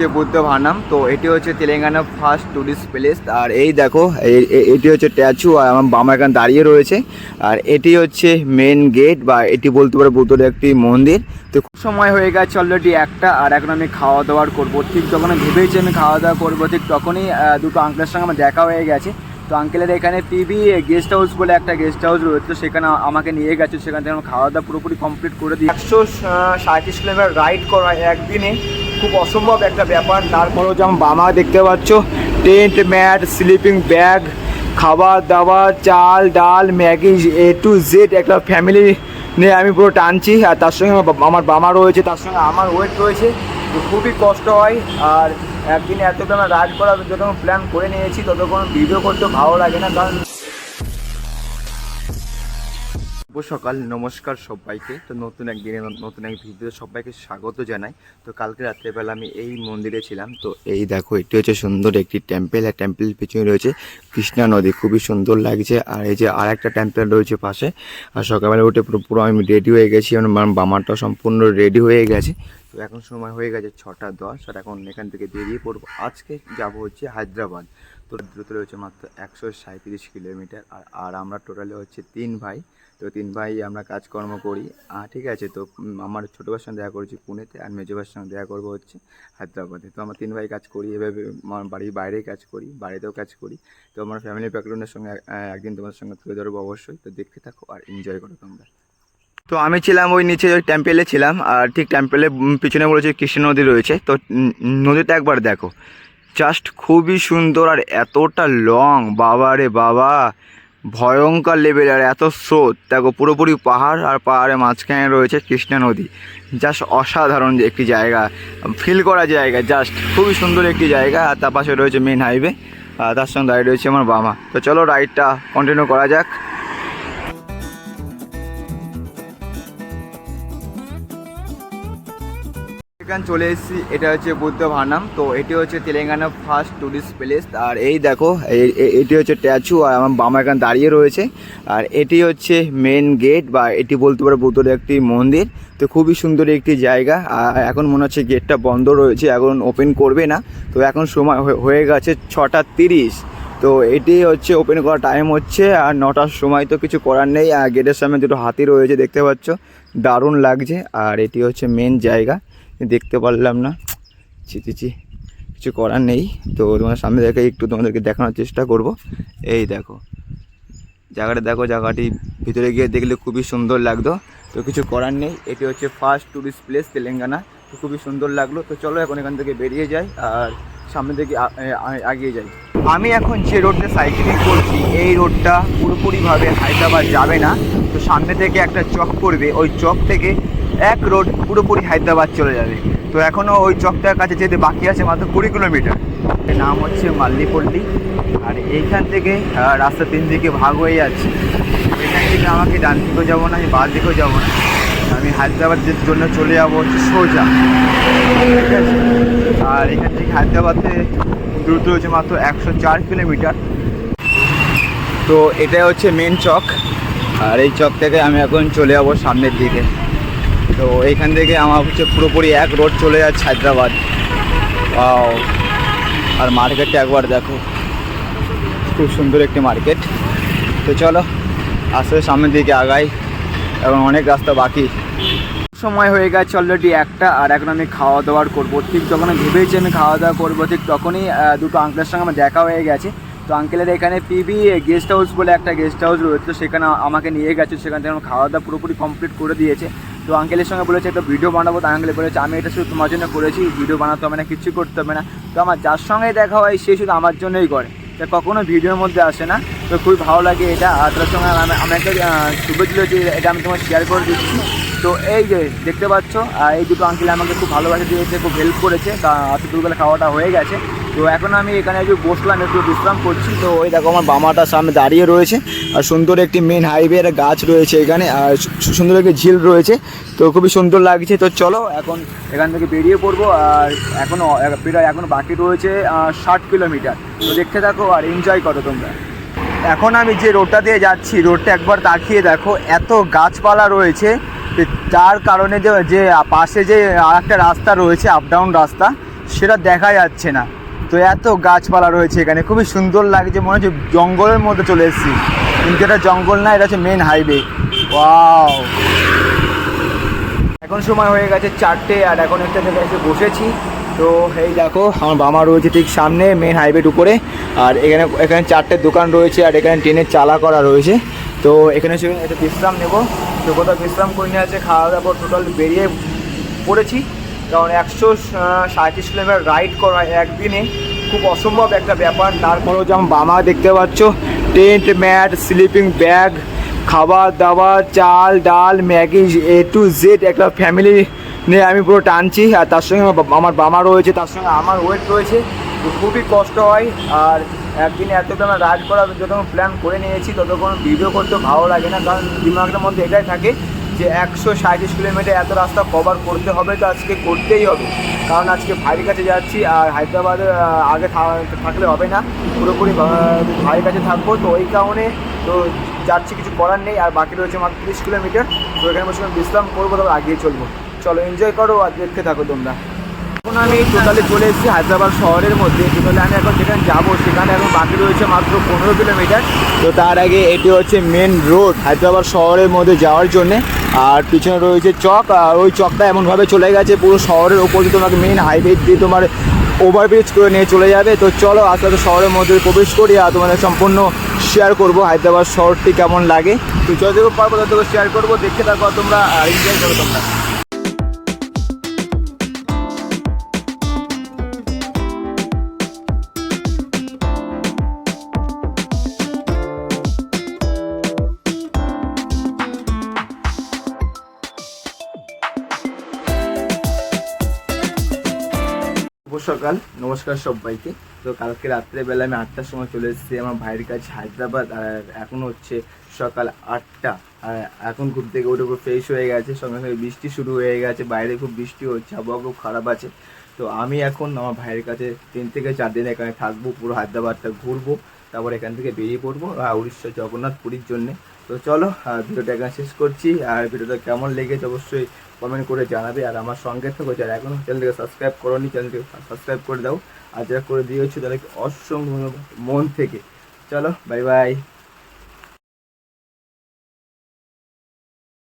হচ্ছে বুদ্ধ ভানাম। তো এটি হচ্ছে তেলেঙ্গানা ফার্স্ট টুরিস্ট প্লেস। আর এই দেখো এটি হচ্ছে ট্যাচু আর আমার বাবা এখানে দাঁড়িয়ে রয়েছে। আর এটি হচ্ছে মেন গেট বা এটি বলতে পারো বুদ্ধর একটি মন্দির। তো খুব সময় হয়ে গেছে অলরেডি একটা, আর এখন আমি খাওয়া দাওয়ার করব। ঠিক যখন আমি ভেবেছি আমি খাওয়া দাওয়া করব, ঠিক তখনই দুটো আঙ্কেলের সঙ্গে আমার দেখা হয়ে গেছে। তো আঙ্কেলের এখানে পিবি গেস্ট হাউস বলে একটা গেস্ট হাউস রয়েছে সেখানে আমাকে নিয়ে গেছে। সেখান থেকে আমি খাওয়া দাওয়া পুরোপুরি কমপ্লিট করে দিই একশো সাঁত্রিশ কিলোমিটার রাইড করা একদিনে। খুব অসম্ভব একটা ব্যাপার। তারপরেও যেমন বামা দেখতে পাচ্ছ, টেন্ট, ম্যাট স্লিপিং ব্যাগ খাবার দাবার চাল, ডাল, ম্যাগি এ টু জেড একটা ফ্যামিলি নিয়ে আমি পুরো টানছি। আর তার সঙ্গে আমার বামা রয়েছে, তার সঙ্গে আমার ওয়েট রয়েছে। তো খুবই কষ্ট হয়। আর একদিনে এত আমার রাইড করার যখন প্ল্যান করে নিয়েছি, ততক্ষণ ভিডিও করতে ভালো লাগে না। কারণ সকাল, নমস্কার সবাইকে। তো নতুন এক দিনে, নতুন এক ভিডিও সবাইকে স্বাগত জানাই। তো কালকে রাত্রেবেলা আমি এই মন্দিরে ছিলাম। তো এই দেখো এটি হচ্ছে সুন্দর একটি টেম্পেল আর টেম্পেল পিছনে রয়েছে কৃষ্ণা নদী। খুবই সুন্দর লাগছে। আর এই যে আর একটা টেম্পেল রয়েছে পাশে। আর সকালবেলা উঠে পুরো পুরো আমি রেডি হয়ে গেছি। আমার বামারটা সম্পূর্ণ রেডি হয়ে গেছে। তো এখন সময় হয়ে গেছে ছটা দশ। আর এখন এখান থেকে বেরিয়ে পড়ব। আজকে যাব হচ্ছে হায়দ্রাবাদ। তো দ্রুত রয়েছে মাত্র একশো সাঁত্রিশ কিলোমিটার। আর আর আমরা টোটালে হচ্ছে তিন ভাই। তো তিন ভাই আমরা কাজকর্ম করি। ঠিক আছে, তো আমার ছোটো ভাইয়ের সঙ্গে দেখা করেছি পুনেতে আর মেজো ভাইয়ের সঙ্গে দেখা করব হচ্ছে হায়দ্রাবাদে। তো আমরা তিন ভাই কাজ করি, এভাবে আমার বাড়ির বাইরেই কাজ করি, বাড়িতেও কাজ করি। তো আমার ফ্যামিলি ব্যাকগ্রাউন্ডের সঙ্গে একদিন তোমার সঙ্গে তুলে ধরবো অবশ্যই। তো দেখতে থাকো আর এনজয় করো তোমরা। তো আমি ছিলাম ওই নিচে ওই টেম্পেলে ছিলাম আর ঠিক টেম্পেলের পিছনে বলেছে কৃষ্ণ নদী রয়েছে। তো নদীটা একবার দেখো। জাস্ট খুবই সুন্দর আর এতটা লং বাবা রে বাবা! ভয়ঙ্কর লেভেল আর এত স্রোত। দেখো পুরোপুরি পাহাড় আর পাহাড়ের মাঝখানে রয়েছে কৃষ্ণা নদী। জাস্ট অসাধারণ একটি জায়গা। ফিল করা জায়গা। জাস্ট খুবই সুন্দর একটি জায়গা। আর তার পাশে রয়েছে মেন হাইওয়ে আর তার সঙ্গে দাঁড়িয়ে রয়েছে আমার বাবা তো চলো রাইডটা কন্টিনিউ করা যাক। এখানে চলে এসেছি, এটা হচ্ছে বুদ্ধ ভানাম। তো এটি হচ্ছে তেলেঙ্গানা ফার্স্ট টুরিস্ট প্লেস আর এই দেখো এটি হচ্ছে ট্যাচু, আর আমার বাবা এখানে দাঁড়িয়ে রয়েছে। আর এটি হচ্ছে মেন গেট বা এটি বলতে পারো বুদ্ধর একটি মন্দির। তো খুবই সুন্দর একটি জায়গা। আর এখন মনে হচ্ছে গেটটা বন্ধ রয়েছে, এখন ওপেন করবে না। তো এখন সময় হয়ে গেছে ছটা তিরিশ। তো এটি হচ্ছে ওপেন করার টাইম হচ্ছে, আর নটার সময় তো কিছু করার নেই। আর গেটের সামনে দুটো হাতি রয়েছে, দেখতে পাচ্ছ। দারুণ লাগছে। আর এটি হচ্ছে মেন জায়গা। দেখতে পারলাম না। ছি কিছু করার নেই। তো তোমার সামনে দেখে একটু তোমাদেরকে দেখানোর চেষ্টা করব। এই দেখো, জায়গাটা দেখো, জায়গাটি ভিতরে গিয়ে দেখলে খুবই সুন্দর লাগতো তো কিছু করার নেই। এটি হচ্ছে ফার্স্ট টুরিস্ট প্লেস তেলেঙ্গানা। তো খুবই সুন্দর লাগল। তো চলো এখন এখান থেকে বেরিয়ে যাই আর সামনে থেকে আগিয়ে যাই। আমি এখন যে রোডটা সাইকেলিং করছি, এই রোডটা পুরোপুরিভাবে হায়দ্রাবাদ যাবে না। তো সামনে থেকে একটা চক পড়বে। ওই চক থেকে এক রোড পুরোপুরি হায়দ্রাবাদ চলে যাবে। তো এখনও ওই চকটার কাছে যেতে বাকি আছে মাত্র কুড়ি কিলোমিটার। নাম হচ্ছে মাল্লিপল্লী। আর এইখান থেকে রাস্তা তিন দিকে ভাগ হয়ে যাচ্ছে। এখান থেকে আমাকে ডান দিকেও যাব না, আমি বাঁ দিকেও যাব না। আমি হায়দ্রাবাদের জন্য চলে যাব হচ্ছে সোজা। ঠিক আছে? আর এখান থেকে হায়দ্রাবাদে দ্রুত হচ্ছে মাত্র একশো চার কিলোমিটার। তো এটাই হচ্ছে মেন চক। আর এই চক থেকে আমি এখন চলে যাব সামনের দিকে। তো এইখান থেকে আমার হচ্ছে পুরোপুরি এক রোড চলে যাচ্ছে হায়দ্রাবাদ! আর মার্কেটটা একবার দেখো। খুব সুন্দর একটি মার্কেট তো চলো, আস্তে সামনের দিকে আগাই এবং অনেক রাস্তা বাকি। সময় হয়ে গেছে অলরেডি একটা, আর এখন আমি খাওয়া দাওয়ার করব। ঠিক যখন ভেবেছি আমি খাওয়া দাওয়া করব, ঠিক তখনই দুটো আঙ্কেলের সঙ্গে আমার দেখা হয়ে গেছে। তো আঙ্কেলের এখানে পিবি গেস্ট হাউস বলে একটা গেস্ট হাউস রয়েছে সেখানে আমাকে নিয়ে গেছে। সেখান থেকে আমার খাওয়া দাওয়া পুরোপুরি কমপ্লিট করে দিয়েছে। তো আঙ্কেলের সঙ্গে বলেছে, একটা ভিডিও বানাবো। তো আঙ্কেলে বলেছে, আমি এটা শুধু তোমার জন্য করেছি ভিডিও বানাতে হবে না কিচ্ছু করতে হবে না। তো আমার যার সঙ্গে দেখা হয়, সে শুধু আমার জন্যই করে। তা কখনো ভিডিওর মধ্যে আসে না। তো খুবই ভালো লাগে এটা। আর তার সঙ্গে আমি একটা শুভ ছিল যে এটা আমি তোমার শেয়ার করে দিচ্ছি। তো এই যে দেখতে পাচ্ছ এই দুটো আঙ্কেল আমাকে খুব ভালোবাসা দিয়েছে, খুব হেল্প করেছে। তা দুপুরবেলা খাওয়াটা হয়ে গেছে। তো এখন আমি এখানে একটু বসলাম, একটু বিশ্রাম করছি। তো ওই দেখো আমার বামাটার সামনে দাঁড়িয়ে রয়েছে। আর সুন্দর একটি মেন হাইওয়ে গাছ রয়েছে এখানে, আর সুন্দর একটি ঝিল রয়েছে। তো খুবই সুন্দর লাগছে। তো চলো, এখন এখান থেকে বেরিয়ে পড়ব। আর এখনও প্রায় এখনও বাকি রয়েছে ষাট কিলোমিটার। তো দেখতে থাকো আর এনজয় করো তোমরা। এখন আমি যে রোডটা দিয়ে যাচ্ছি রোডটা একবার তাকিয়ে দেখো। এত গাছপালা রয়েছে যার কারণে যে যে পাশে যে আর একটা রাস্তা রয়েছে আপ ডাউন রাস্তা, সেটা দেখা যাচ্ছে না। তো এত গাছপালা রয়েছে এখানে। খুবই সুন্দর লাগছে মনে হচ্ছে জঙ্গলের মধ্যে চলে এসেছি। কিন্তু এটা জঙ্গল না, এটা হচ্ছে মেন হাইওয়ে ওয়াও এখন সময় হয়ে গেছে চারটে আর এখন একটা জায়গায় এসে বসেছি। তো এই দেখো, আমার বাবা রয়েছে ঠিক সামনে মেন হাইওয়ের উপরে। আর এখানে এখানে চারটে দোকান রয়েছে আর এখানে ট্রেনের চালা করা রয়েছে। তো এখানে একটা বিশ্রাম নেব। তো কোথাও বিশ্রাম করে নিয়ে আছে খাওয়া দাওয়ার পর টোটাল বেরিয়ে পড়েছি। কারণ একশো সাঁত্রিশ কিলোমিটার রাইড করা একদিনে খুব অসম্ভব একটা ব্যাপার। তারপরেও যেমন বামা দেখতে পাচ্ছ টেন্ট ম্যাট স্লিপিং ব্যাগ খাবার দাবার, চাল, ডাল, ম্যাগি এ টু জেড একটা ফ্যামিলি নিয়ে আমি পুরো টানছি। আর তার সঙ্গে আমার বামা রয়েছে, তার সঙ্গে আমার ওয়েট রয়েছে। খুবই কষ্ট হয়। আর একদিনে এতটা রাইড করার যতক্ষণ প্ল্যান করে নিয়েছি। ততক্ষণ ভিডিও করতে ভালো লাগে না, কারণ দিমাগের মধ্যে এটাই থাকে যে একশো সাঁত্রিশ কিলোমিটার এত রাস্তা কভার করতে হবে তো আজকে করতেই হবে। কারণ আজকে ভাইয়ের কাছে যাচ্ছি আর হায়দ্রাবাদে আগে থাকলে হবে না। পুরোপুরি ভাইয়ের কাছে থাকব। তো ওই কারণে তো যাচ্ছি, কিছু করার নেই। আর বাকি রয়েছে মাত্র তিরিশ কিলোমিটার। তো এখানে বসে বিশ্রাম করব, তারপর আগিয়ে চলবো। চলো এনজয় করো আর দেখতে থাকো তোমরা। এখন আমি টোটালি চলে এসেছি হায়দ্রাবাদ শহরের মধ্যে। টোটালি আমি এখন যেখানে যাব, সেখানে এখন বাকি রয়েছে মাত্র পনেরো কিলোমিটার। তো তার আগে এটি হচ্ছে মেন রোড হায়দ্রাবাদ শহরের মধ্যে যাওয়ার জন্যে। আর পিছনে রয়েছে চক, আর ওই চকটা এমনভাবে চলে গেছে, পুরো শহরের ওপর দিয়ে তোমাকে মেন হাইওয়ে দিয়ে তোমার ওভারব্রিজ করে নিয়ে চলে যাবে। তো চলো আস্তে আস্তে শহরের মধ্যে প্রবেশ করি আর তোমাদের সম্পূর্ণ শেয়ার করব, হায়দ্রাবাদ শহরটি কেমন লাগে। তো যতটুকু পারব ততটুকু শেয়ার করব দেখে থাকো তোমরা, আর এনজয় করো তোমরা। শুভ সকাল, নমস্কার সবাইকে। তো কালকে রাত্রেবেলা আমি আটটার সময় চলে এসেছি আমার ভাইয়ের কাছে হায়দ্রাবাদ, আর এখন হচ্ছে সকাল আটটা। আর এখন ঘুম থেকে উঠে খুব ফ্রেশ হয়ে গেছে, সঙ্গে সঙ্গে বৃষ্টি শুরু হয়ে গেছে, বাইরে খুব বৃষ্টি হচ্ছে, আবহাওয়া খুব খারাপ আছে। তো আমি এখন আমার ভাইয়ের কাছে তিন থেকে চার দিন এখানে থাকব, পুরো হায়দ্রাবাদটা ঘুরবো, তারপর এখান থেকে বেরিয়ে পড়ব আর উড়িষ্যা জগন্নাথ পুরীর জন্যে। তো চলো ভিডিওটা এখানে শেষ করছি। আর ভিডিওটা কেমন লেগেছে অবশ্যই কমেন্ট করে জানাবে। আর আমার সঙ্গে থাকো, যারা এখনও চ্যানেলটিকে সাবস্ক্রাইব করোনি চ্যানেলটিকে সাবস্ক্রাইব করে দাও। আর যারা করে দিয়েছ, তাদেরকে অসংখ্য মন থেকে। চলো বাই বাই